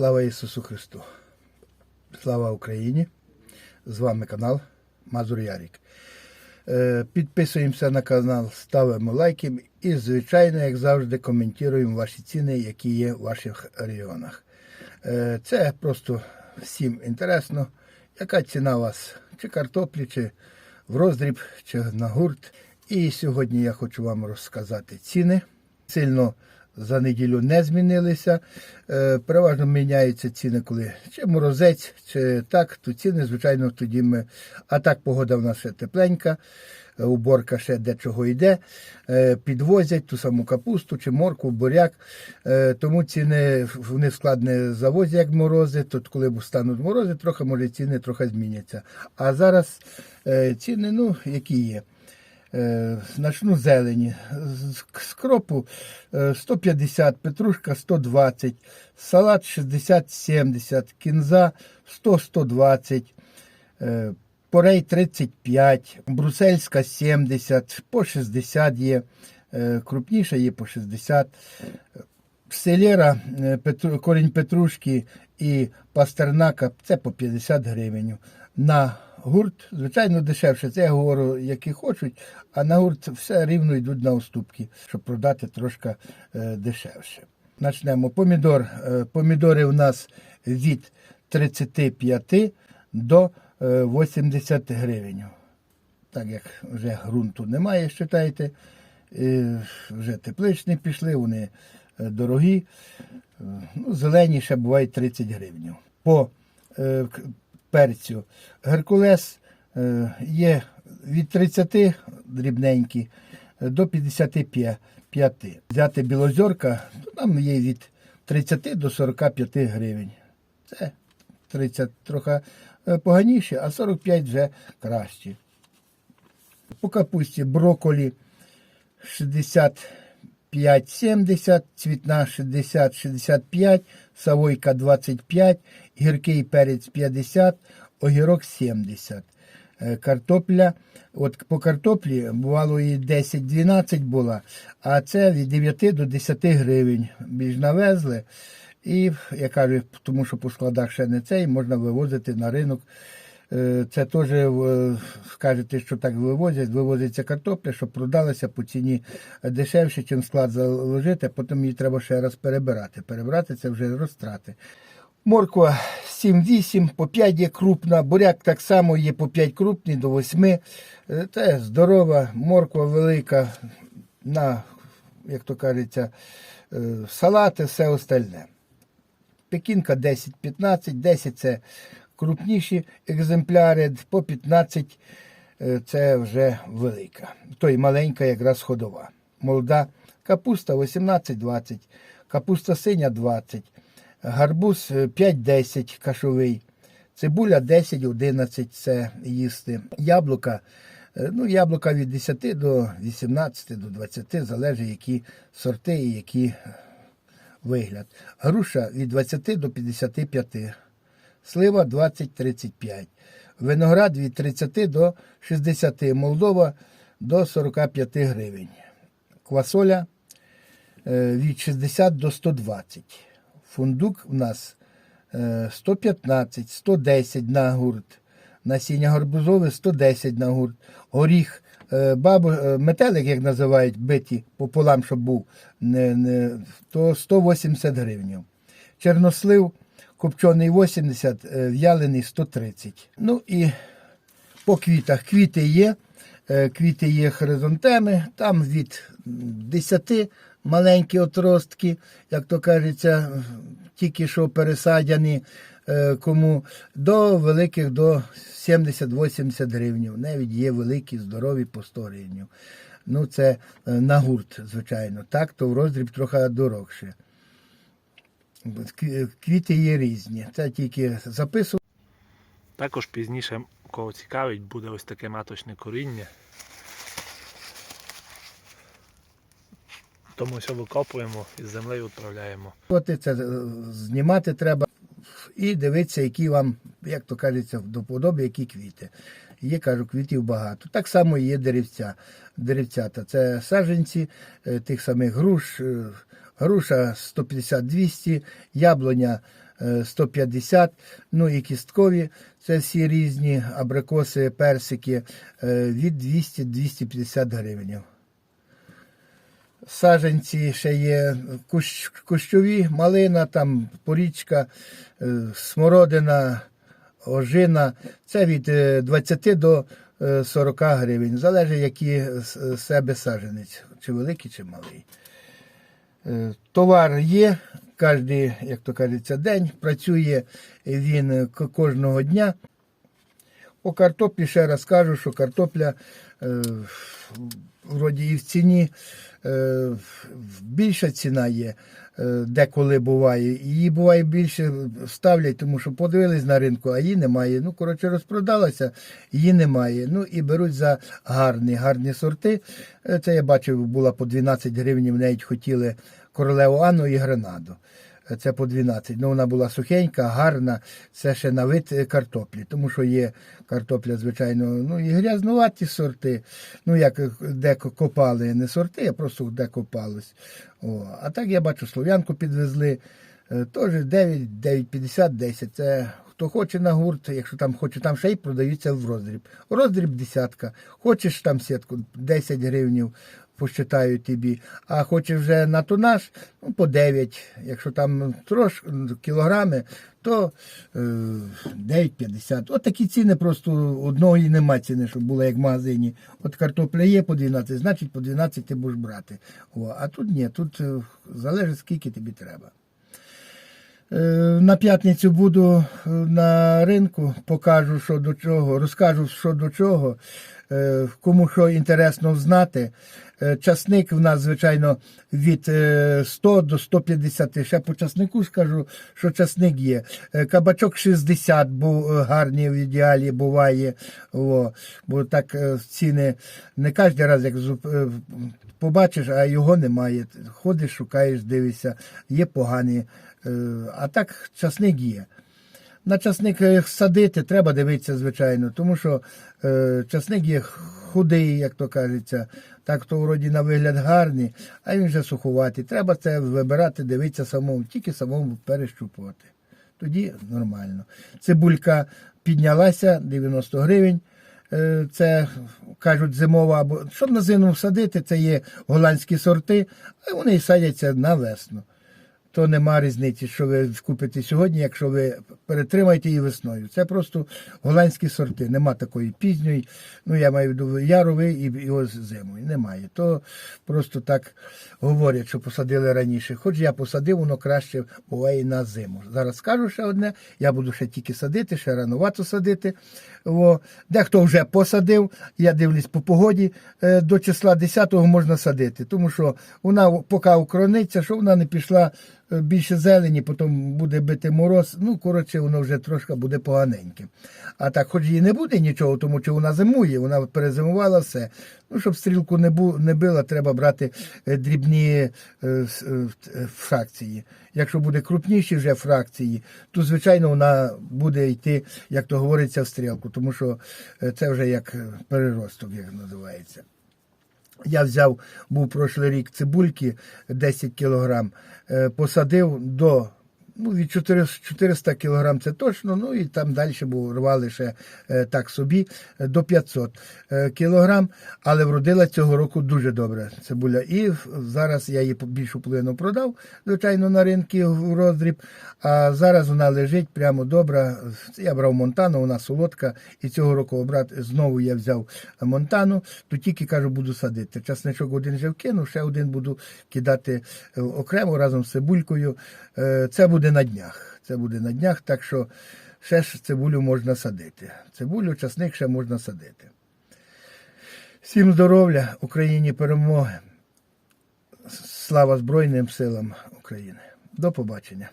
Слава Ісусу Христу! Слава Україні! З вами канал Мазур Ярік. Е, Підписуємося на канал, ставимо лайки і, звичайно, як завжди, коментуємо ваші ціни, які є в ваших регіонах. Е, Це просто всім інтересно, яка ціна у вас, чи картоплі, чи в роздріб, чи на гурт. І сьогодні я хочу вам розказати ціни. Сильно за неділю не змінилися. Е, Переважно міняються ціни, коли чи морозець, чи так, то ціни, звичайно, тоді ми. А так погода в нас ще тепленька, е, уборка ще дечого йде. Е, Підвозять ту саму капусту чи морку, буряк. Тому ціни вони в склад завозять, як морози. Тут, коли стануть морози, трохи може ціни трохи зміняться. А зараз ціни, ну, які є. Е, Начну зелені. З кропу е, 150, петрушка 120, салат 60-70, кінза 100-120, е, порей 35, брусельська 70, по 60 є, е, крупніша є по 60. Селера, е, корінь петрушки і пастернака це по 50 гривень. На гурт, звичайно, дешевше. Це я говорю, які хочуть, а на гурт все рівно йдуть на уступки, щоб продати трошки е, дешевше. Начнемо. Помідор. Е, помідори у нас від 35 до е, 80 гривень. Так як вже ґрунту немає, вважайте, е, вже тепличні пішли, вони е, дорогі. Е, Ну, зелені ще бувають 30 гривень. По е, перцю. Геркулес е, є від 30 дрібненькі до 55. Взяти білозерка, то там є від 30 до 45 гривень. Це 30 трохи е, поганіше, а 45 вже краще. По капусті броколі 60 5,70, цвітна 60-65, савойка 25, гіркий перець 50, огірок 70. Е, картопля. От По картоплі бувало і 10-12 була, а це від 9 до 10 гривень. Більш навезли. І я кажу, тому що по складах ще не цей, можна вивозити на ринок. Е, Це теж е, скажете, що так вивозять, вивозиться картопля, щоб продалася по ціні дешевше, чим склад заложити, а потім її треба ще раз перебирати. Перебирати це вже розтрати. Морква 7-8, по 5 є крупна, буряк так само є по 5 крупний, до 8. Е, Це здорова, морква велика, на, як то кажеться, салати, все остальне. Пекінка 10-15, 10 це крупніші екземпляри, по 15 е, це вже велика. Той маленька якраз ходова. Молода капуста 18-20, капуста синя 20, гарбуз е, 5-10 кашовий, цибуля 10-11 це їсти. Яблука, е, ну яблука від 10 до 18 до 20, залежить які сорти і які вигляд. Груша від 20 до 55, слива 20-35, виноград від 30 до 60, Молдова до 45 гривень, квасоля е, від 60 до 120. Фундук у нас е, 115, 110 на гурт. Насіння гарбузове 110 на гурт. Горіх, е, бабу, е, метелик, як називають, биті пополам, щоб був, не, не, то 180 гривень. Чорнослив копчений 80, е, в'ялений 130. Ну і по квітах. Квіти є, е, квіти є хризантеми, там від 10 маленькі отростки, як то кажеться, тільки що пересадяні е, кому, до великих до 70-80 гривень. Навіть є великі, здорові по 100 гривень. Ну, це на гурт, звичайно. Так, то в роздріб трохи дорогше. Кві- Квіти є різні. Це тільки записую. Також пізніше, кого цікавить, буде ось таке маточне коріння. Тому все викопуємо і з землею відправляємо. От це е, знімати треба і дивитися, які вам, як то кажеться, до подоби, які квіти. Є, кажу, квітів багато. Так само і є деревця. Деревцята це саджанці е, тих самих груш, е, груша 150-200, яблуня е, 150, ну і кісткові, це всі різні абрикоси, персики е, від 200-250 гривень. Саженці ще є кущ, кущові, малина, там порічка, е, смородина, ожина. Це від е, 20 до е, 40 гривень. Залежить, з себе саженець, чи великий, чи малий. Е, Товар є, кожен, як то кажеться, день. Працює він е, кожного дня. По картоплі ще раз кажу, що картопля е, вроді і в ціні е, більша ціна є, е, деколи буває. Її буває більше ставлять, тому що подивились на ринку, а її немає. Ну, коротше, розпродалася, її немає. Ну і беруть за гарні, гарні сорти. Е, Це я бачив, була по 12 гривень, навіть хотіли королеву Анну і гренаду. Це по 12. Ну, вона була сухенька, гарна, це ще на вид картоплі, тому що є картопля, звичайно, ну і грязнуваті сорти. Ну, як де копали, не сорти, а просто де копалось. О, а так я бачу, слов'янку підвезли. е, Теж 9, 9,50, 10. Це хто хоче на гурт, якщо там хоче, там ще й продаються в роздріб. Роздріб десятка. Хочеш там сітку 10 гривнів посчитають тобі. А хочеш вже на тонаж, ну по 9. Якщо там трошки кілограми, то е, 9,50. От такі ціни просто одного і нема ціни, щоб було як в магазині. От картопля є по 12, значить по 12 ти будеш брати. О, а тут ні, тут е, залежить скільки тобі треба. Е, На п'ятницю буду е, на ринку, покажу, що до чого, розкажу, що до чого, Е, кому що інтересно знати. Часник в нас, звичайно, від е, 100 до 150. Ще по часнику скажу, що часник є. Кабачок 60 був гарний в ідеалі буває. О, бо так ціни не кожен раз, як побачиш, а його немає. Ходиш, шукаєш, дивишся, є погані. Е, А так часник є. На часник е, садити треба дивитися, звичайно, тому що е, часник є худий, як то кажеться, так то вроді на вигляд гарний, а він вже суховатий. Треба це вибирати, дивитися самому, тільки самому перещупувати. Тоді нормально. Цибулька піднялася 90 гривень. Е, Це кажуть зимова або щоб на зиму садити, це є голландські сорти, а вони садяться на весну то нема різниці, що ви купите сьогодні, якщо ви перетримаєте її весною. Це просто голландські сорти. Нема такої пізньої, ну я маю в яровий і його зимою. Немає. То просто так говорять, що посадили раніше. Хоч я посадив, воно краще буває на зиму. Зараз скажу ще одне, я буду ще тільки садити, ще ранувато садити. О, дехто вже посадив, я дивлюсь по погоді, е, до числа 10-го можна садити, тому що вона поки укрониться, що вона не пішла більше зелені, потім буде бити мороз. Ну, коротше, воно вже трошки буде поганеньке. А так, хоч її не буде нічого, тому що вона зимує, вона перезимувала все. Ну, щоб стрілку не, бу, не била, треба брати е, дрібні е, е, е, фракції. Якщо буде крупніші вже фракції, то звичайно вона буде йти, як то говориться, в стрілку, тому що е, це вже як е, переросток, як називається. Я взяв, був прошлий рік цибульки 10 кілограм, е, посадив до ну, від 400 400 кілограм це точно, ну і там далі був, рвали ще е, так собі е, до 500 е, кілограм, але вродила цього року дуже добре цибуля. І зараз я її більшу половину продав, звичайно, на ринку в роздріб, а зараз вона лежить прямо добра. Я брав Монтану, вона солодка, і цього року обрати знову я взяв Монтану, то тільки кажу, буду садити. Часничок один вже вкинув, ще один буду кидати окремо разом з цибулькою. Це на днях. Це буде на днях, так що ще ж цибулю можна садити. Цибулю, часник ще можна садити. Всім здоров'я, Україні перемоги. Слава Збройним силам України. До побачення.